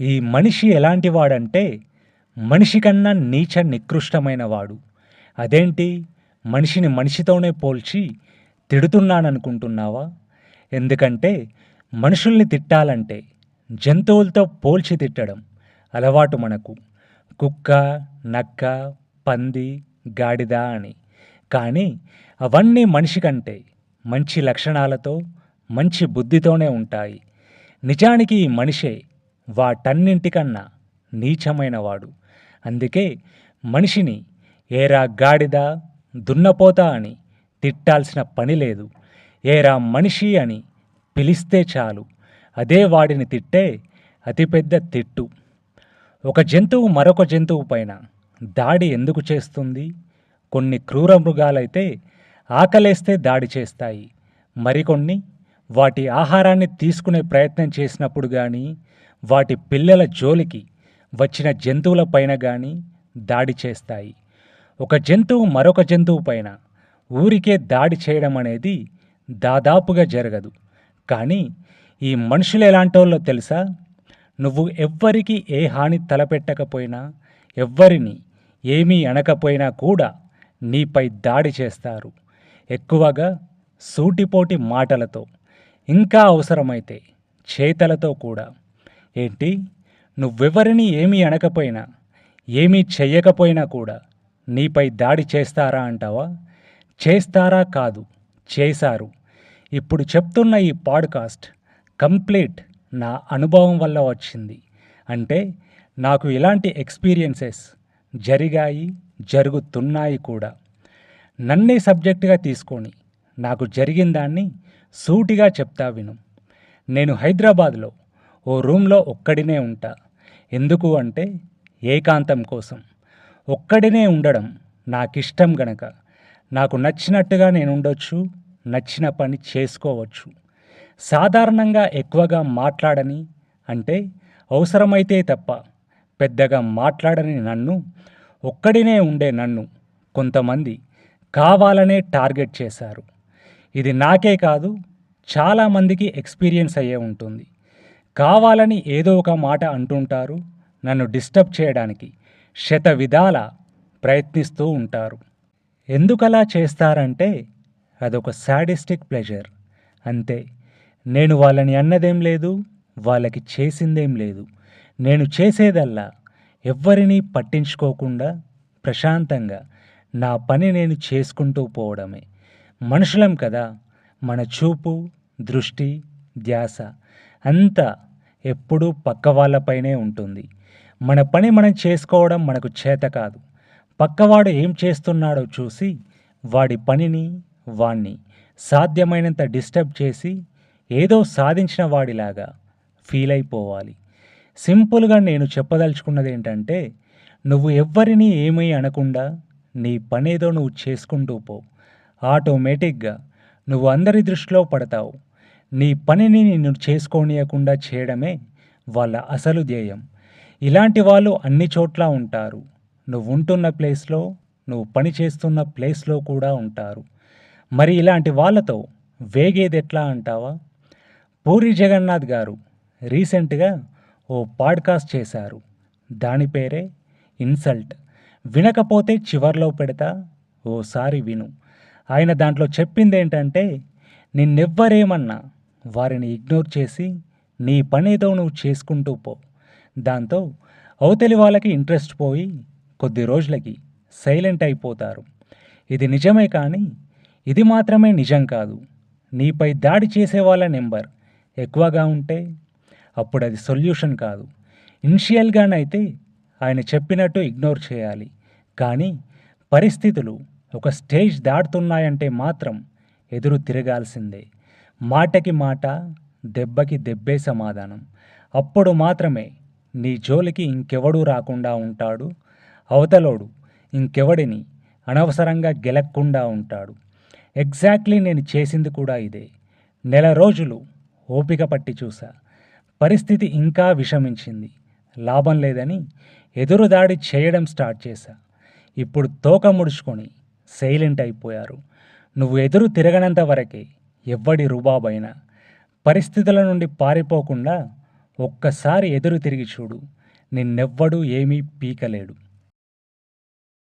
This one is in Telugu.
ఈ మనిషి ఎలాంటి వాడంటే మనిషి కన్నా నీచ నికృష్టమైన వాడు అదేంటి? మనిషిని మనిషితోనే పోల్చి తిడుతున్నాననుకుంటున్నావా? ఎందుకంటే మనుషుల్ని తిట్టాలంటే జంతువులతో పోల్చి తిట్టడం అలవాటు మనకు. కుక్క నక్క పంది గాడిద అని. కానీ అవన్నీ మనిషి కంటే మంచి లక్షణాలతో మంచి బుద్ధితోనే ఉంటాయి. నిజానికి ఈ మనిషే వాటన్నింటికన్నా నీచమైనవాడు. అందుకే మనిషిని ఏరా గాడిద దున్నపోతా అని తిట్టాల్సిన పని లేదు. ఏరా మనిషి అని పిలిస్తే చాలు. అదే వాడిని తిట్టే అతిపెద్ద తిట్టు. ఒక జంతువు మరొక జంతువు పైన దాడి ఎందుకు చేస్తుంది? కొన్ని క్రూర మృగాలైతే ఆకలేస్తే దాడి చేస్తాయి. మరికొన్ని వాటి ఆహారాన్ని తీసుకునే ప్రయత్నం చేసినప్పుడు కానీ వాటి పిల్లల జోలికి వచ్చిన జంతువులపైన కానీ దాడి చేస్తాయి. ఒక జంతువు మరొక జంతువు పైన ఊరికే దాడి చేయడం అనేది దాదాపుగా జరగదు. కానీ ఈ మనుషులు ఎలాంటోళ్ళో తెలుసా? నువ్వు ఎవ్వరికి ఏ హాని తలపెట్టకపోయినా ఎవ్వరిని ఏమీ అనకపోయినా కూడా నీపై దాడి చేస్తారు. ఎక్కువగా సూటిపోటి మాటలతో. ఇంకా అవసరమైతే చేతలతో కూడా. ఏంటి? నువ్వెవరిని ఏమీ అనకపోయినా ఏమీ చెయ్యకపోయినా కూడా నీపై దాడి చేస్తారా అంటావా? చేస్తారా కాదు చేశారు. ఇప్పుడు చెప్తున్న ఈ పాడ్కాస్ట్ కంప్లీట్ నా అనుభవం వల్ల వచ్చింది. అంటే నాకు ఇలాంటి ఎక్స్పీరియన్సెస్ జరిగాయి జరుగుతున్నాయి కూడా. నన్నే సబ్జెక్టుగా తీసుకొని నాకు జరిగిన దాన్ని సూటిగా చెప్తా విను. నేను హైదరాబాద్లో ఓ రూమ్లో ఒక్కడినే ఉంటా. ఎందుకు అంటే ఏకాంతం కోసం. ఒక్కడినే ఉండడం నాకిష్టం గనక. నాకు నచ్చినట్టుగా నేను ఉండొచ్చు నచ్చిన పని చేసుకోవచ్చు. సాధారణంగా ఎక్కువగా మాట్లాడని అంటే అవసరమైతే తప్ప పెద్దగా మాట్లాడని నన్ను ఒక్కడినే ఉండే నన్ను కొంతమంది కావాలనే టార్గెట్ చేశారు. ఇది నాకే కాదు చాలామందికి ఎక్స్పీరియన్స్ అయ్యే ఉంటుంది. కావాలని ఏదో ఒక మాట అంటుంటారు నన్ను డిస్టర్బ్ చేయడానికి శత విధాల ప్రయత్నిస్తూ ఉంటారు. ఎందుకలా చేస్తారంటే అదొక సాడిస్టిక్ ప్లెజర్. అంతే నేను వాళ్ళని అన్నదేం లేదు వాళ్ళకి చేసిందేం లేదు. నేను చేసేదల్లా ఎవ్వరినీ పట్టించుకోకుండా ప్రశాంతంగా నా పని నేను చేసుకుంటూ పోవడమే. మనుషులం కదా. మన చూపు దృష్టి ధ్యాస అంతా ఎప్పుడూ పక్క వాళ్ళపైనే ఉంటుంది. మన పని మనం చేసుకోవడం మనకు చేత కాదు. పక్కవాడు ఏం చేస్తున్నాడో చూసి వాడి పనిని వాణ్ణి సాధ్యమైనంత డిస్టర్బ్ చేసి ఏదో సాధించిన వాడిలాగా ఫీల్ అయిపోవాలి. సింపుల్గా నేను చెప్పదలుచుకున్నది ఏంటంటే నువ్వు ఎవ్వరినీ ఏమీ అనకుండా నీ పనేదో నువ్వు చేసుకుంటూ పో. ఆటోమేటిక్గా నువ్వు అందరి దృష్టిలో పడతావు. నీ పనిని నిన్ను చేసుకోనియకుండా చేయడమే వాళ్ళ అసలు ధ్యేయం. ఇలాంటి వాళ్ళు అన్ని చోట్ల ఉంటారు. నువ్వు ఉంటున్న ప్లేస్లో నువ్వు పని చేస్తున్న ప్లేస్లో కూడా ఉంటారు. మరి ఇలాంటి వాళ్ళతో వేగేది ఎట్లా అంటావా? పూరి జగన్నాథ్ గారు రీసెంట్గా ఓ పాడ్కాస్ట్ చేశారు. దాని పేరే ఇన్సల్ట్. వినకపోతే చివర్లో పెడతా ఓసారి విను. ఆయన దాంట్లో చెప్పింది ఏంటంటే నిన్నెవ్వరేమన్నా వారిని ఇగ్నోర్ చేసి నీ పనేదో నువ్వు చేసుకుంటూ పో. దాంతో అవతలి వాళ్ళకి ఇంట్రెస్ట్ పోయి కొద్ది రోజులకి సైలెంట్ అయిపోతారు. ఇది నిజమే కానీ ఇది మాత్రమే నిజం కాదు. నీపై దాడి చేసే వాళ్ళ నెంబర్ ఎక్కువగా ఉంటే అప్పుడు అది సొల్యూషన్ కాదు. ఇనిషియల్గానైతే ఆయన చెప్పినట్టు ఇగ్నోర్ చేయాలి. కానీ పరిస్థితులు ఒక స్టేజ్ దాటుతున్నాయంటే మాత్రం ఎదురు తిరగాల్సిందే. మాటకి మాట దెబ్బకి దెబ్బే సమాధానం. అప్పుడు మాత్రమే నీ జోలికి ఇంకెవడూ రాకుండా ఉంటాడు. అవతలోడు ఇంకెవడిని అనవసరంగా గెలక్కుండా ఉంటాడు. ఎగ్జాక్ట్లీ నేను చేసింది కూడా ఇదే. నెల రోజులు ఓపిక పట్టి చూసా. పరిస్థితి ఇంకా విషమించింది. లాభం లేదని ఎదురుదాడి చేయడం స్టార్ట్ చేశా ఇప్పుడు తోక ముడుచుకొని సైలెంట్ అయిపోయారు. నువ్వు ఎదురు తిరగనంత వరకే ఎవ్వడి రుబాబైనా పరిస్థితుల నుండి పారిపోకుండా ఒక్కసారి ఎదురు తిరిగి చూడు. నిన్నెవ్వడూ ఏమీ పీకలేడు.